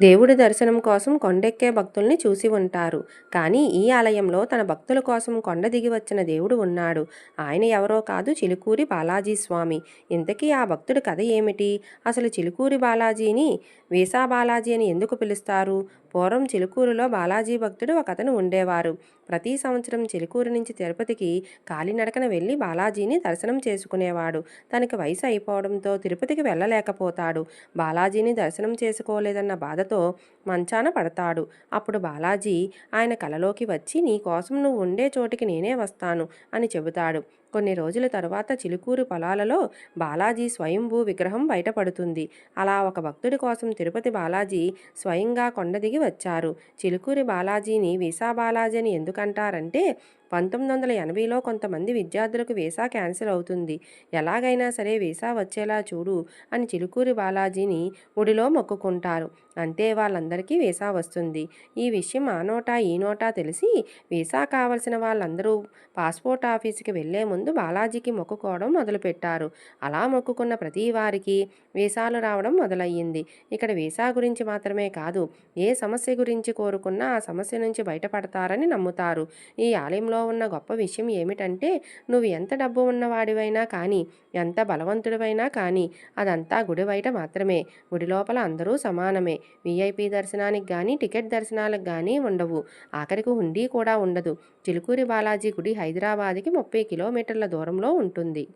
దేవుడి దర్శనం కోసం కొండెక్కే భక్తుల్ని చూసి ఉంటారు. కానీ ఈ ఆలయంలో తన భక్తుల కోసం కొండ దిగి వచ్చిన దేవుడు ఉన్నాడు. ఆయన ఎవరో కాదు చిలుకూరి బాలాజీ స్వామి. ఇంతకీ ఆ భక్తుడి కథ ఏమిటి? అసలు చిలుకూరి బాలాజీని వీసా బాలాజీ అని ఎందుకు పిలుస్తారు? పూర్వం చిలుకూరులో బాలాజీ భక్తుడు ఒక అతను ఉండేవారు. ప్రతి సంవత్సరం చిలుకూరు నుంచి తిరుపతికి కాలినడకన వెళ్ళి బాలాజీని దర్శనం చేసుకునేవాడు. తనకి వయసు అయిపోవడంతో తిరుపతికి వెళ్ళలేకపోతాడు. బాలాజీని దర్శనం చేసుకోలేదన్న బాధతో మంచాన పడతాడు. అప్పుడు బాలాజీ ఆయన కలలోకి వచ్చి నీ కోసం నువ్వు ఉండే చోటికి నేనే వస్తాను అని చెబుతాడు. కొన్ని రోజుల తరువాత చిలుకూరు పొలాలలో బాలాజీ స్వయంభూ విగ్రహం బయటపడుతుంది. అలా ఒక భక్తుడి కోసం తిరుపతి బాలాజీ స్వయంగా కొండ దిగి వచ్చారు. చిలుకూరి బాలాజీని వీసా బాలాజీ అని ఎందుకంటారంటే పంతొమ్మిది వందల ఎనభైలో కొంతమంది విద్యార్థులకు వీసా క్యాన్సిల్ అవుతుంది. ఎలాగైనా సరే వీసా వచ్చేలా చూడు అని చిలుకూరి బాలాజీని గుడిలో మొక్కుకుంటారు. అంతే వాళ్ళందరికీ వీసా వస్తుంది. ఈ విషయం ఆ నోటా ఈ నోటా తెలిసి వీసా కావలసిన వాళ్ళందరూ పాస్పోర్ట్ ఆఫీస్కి వెళ్ళే ముందు బాలాజీకి మొక్కుకోవడం మొదలుపెట్టారు. అలా మొక్కుకున్న ప్రతి వారికి వీసాలు రావడం మొదలయ్యింది. ఇక్కడ వీసా గురించి మాత్రమే కాదు ఏ సమస్య గురించి కోరుకున్నా ఆ సమస్య నుంచి బయటపడతారని నమ్ముతారు. ఈ ఆలయంలో ఉన్న గొప్ప విషయం ఏమిటంటే నువ్వు ఎంత డబ్బు ఉన్నవాడివైనా కానీ ఎంత బలవంతుడివైనా కానీ అదంతా గుడి బయట మాత్రమే. గుడి లోపల అందరూ సమానమే. వీఐపీ దర్శనానికి కానీ టికెట్ దర్శనాలకు కానీ ఉండవు. ఆఖరికి హుండీ కూడా ఉండదు. చిలుకూరి బాలాజీ గుడి హైదరాబాద్కి ముప్పై కిలోమీటర్ల దూరంలో ఉంటుంది.